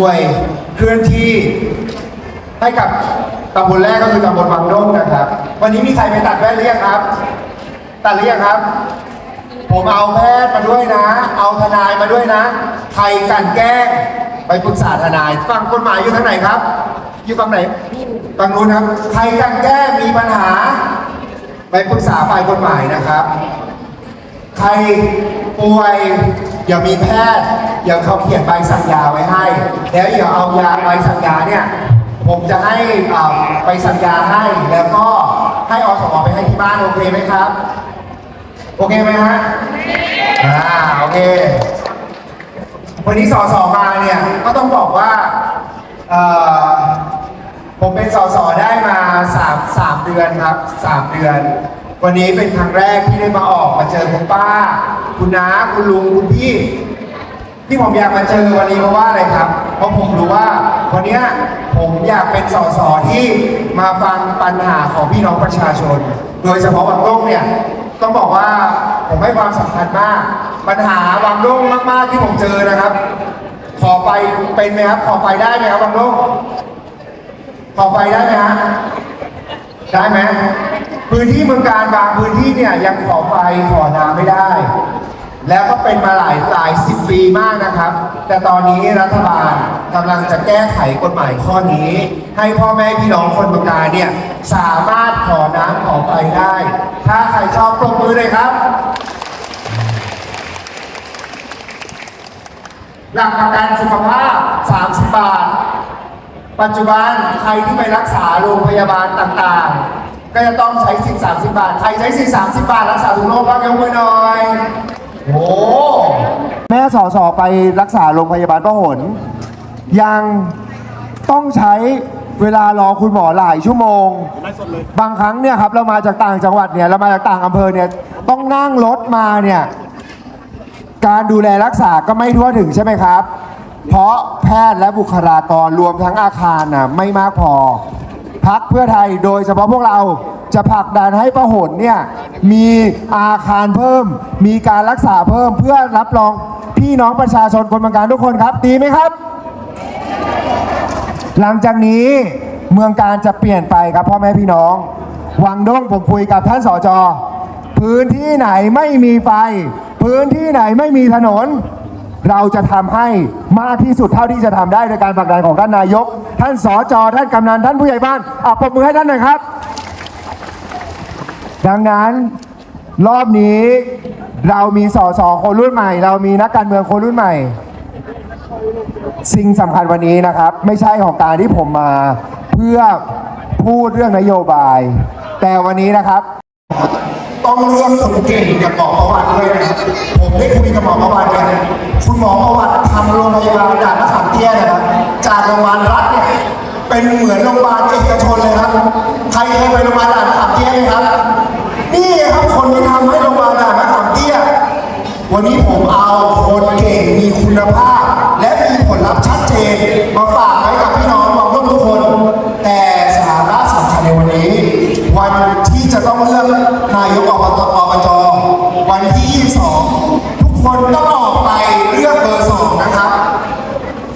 หน่วยเคลื่อนที่ให้กับตำบลแรกก็คือตำบลบางร่มนะครับ วันนี้มีใครไปตัดแว่นหรือยังครับ ตัดหรือยังครับ ผมเอาแพทย์มาด้วยนะ เอาทนายมาด้วยนะ ใครกันแกล้งไปปรึกษาทนายฟังกฎหมายอยู่ทางไหนครับ อยู่ฝั่งไหนฝั่งนู้นครับ ใครกันแกล้งมีปัญหา ไปปรึกษาฝ่ายกฎหมายนะครับ ใครป่วย ย่ามีแพทย์อย่าเขาเขียนใบสั่งยาไว้ให้ แล้วอย่าเอายาใบสั่งยาเนี่ยผมจะให้อ่าไปสั่งยาให้แล้วก็ให้อสมไปให้ที่บ้านโอเคไหมครับ โอเคไหมฮะอ่าโอเค วันนี้สอสอมาเนี่ยก็ต้องบอกว่าผมเป็นสอสอได้มาสามสามเดือนครับสามเดือน วันนี้เป็นครั้งแรกที่ได้มาออกมาเจอคุณป้า คุณน้าคุณลุงคุณพี่ที่ผมอยากมาเจอวันนี้เพราะว่าอะไรครับ เพราะผมรู้ว่าวันเนี้ยผมอยากเป็นสสที่มาฟังปัญหาของพี่น้องประชาชน โดยเฉพาะบางโลกเนี่ยต้องบอกว่าผมให้ความสำคัญมาก ปัญหาบางโลกมาก ๆ ที่ผมเจอนะครับ ขอไฟเป็นไหมครับ ขอไฟได้ไหมครับบางโลกขอไฟได้ไหมฮะได้ไหม พื้นที่เมืองการบางพื้นที่เนี่ยยังขอไฟขอน้ำไม่ได้ แล้วก็เป็นมาหลายหลายสิบปีมากนะครับ แต่ตอนนี้รัฐบาลกำลังจะแก้ไขกฎหมายข้อนี้ ให้พ่อแม่พี่น้องคนเมืองการเนี่ยสามารถขอน้ำขอไฟได้ ถ้าใครชอบปรบมือเลยครับ หลักประกันสุขภาพ 30 บาท ปัจจุบันใครที่ไปรักษาโรงพยาบาลต่างๆ ก็จะต้องใช้สิทธิ์30 บาท ใครใช้สิทธิ์30 บาท รักษาทุกโรคบ้างยกมือหน่อย โอ้แม่สอสอไปรักษาโรงพยาบาลพหลยังต้องใช้เวลารอคุณหมอหลายชั่วโมง บางครั้งเนี่ยครับเรามาจากต่างจังหวัดเนี่ยเรามาจากต่างอำเภอเนี่ยต้องนั่งรถมาเนี่ยการดูแลรักษาก็ไม่ทั่วถึงใช่ไหมครับ เพราะแพทย์และบุคลากรรวมทั้งอาคารน่ะไม่มากพอ พักเพื่อไทยโดยเฉพาะพวกเราจะผลักดันให้ประหนเนี่ยมีอาคารเพิ่ม มีการรักษาเพิ่มเพื่อรับรองพี่น้องประชาชนคนบางการทุกคนครับดีไหมครับ หลังจากนี้เมืองการจะเปลี่ยนไปครับพ่อแม่พี่น้อง วังด้งผมคุยกับท่านสจพื้นที่ไหนไม่มีไฟ พื้นที่ไหนไม่มีถนน เราจะทำให้มากที่สุดเท่าที่จะทำได้ในการผลักดันของท่านนายก ท่านสจท่านกำนันท่านผู้ใหญ่บ้านอะปรบมือให้ท่านหน่อยครับ ดังนั้นรอบนี้เรามีสสคนรุ่นใหม่ เรามีนักการเมืองคนรุ่นใหม่ สิ่งสำคัญวันนี้นะครับ ไม่ใช่ของการที่ผมมาเพื่อพูดเรื่องนโยบาย แต่วันนี้นะครับ ต้องเลือกคนเก่งกับหมอประวัติด้วยนะครับ ผมได้คุยกับหมอประวัติเนี่ยคุณหมอประวัติทำโรงพยาบาลด่านมะขามเตี้ยนะครับจากโรงพยาบาลรัฐเนี่ยเป็นเหมือนโรงพยาบาลเอกชนเลยครับใครเคยไปโรงพยาบาลด่านมะขามเตี้ยไหมครับ นี่ครับคนที่ทำให้โรงพยาบาลด่านมะขามเตี้ย วันนี้ผมเอาคนเก่งมีคุณภาพ และมีผลลัพธ์ชัดเจนมาฝากไว้กับพี่น้องมองทุกคน แต่สาระสำคัญในวันนี้ วันที่จะต้องเลือก হোক অবাধ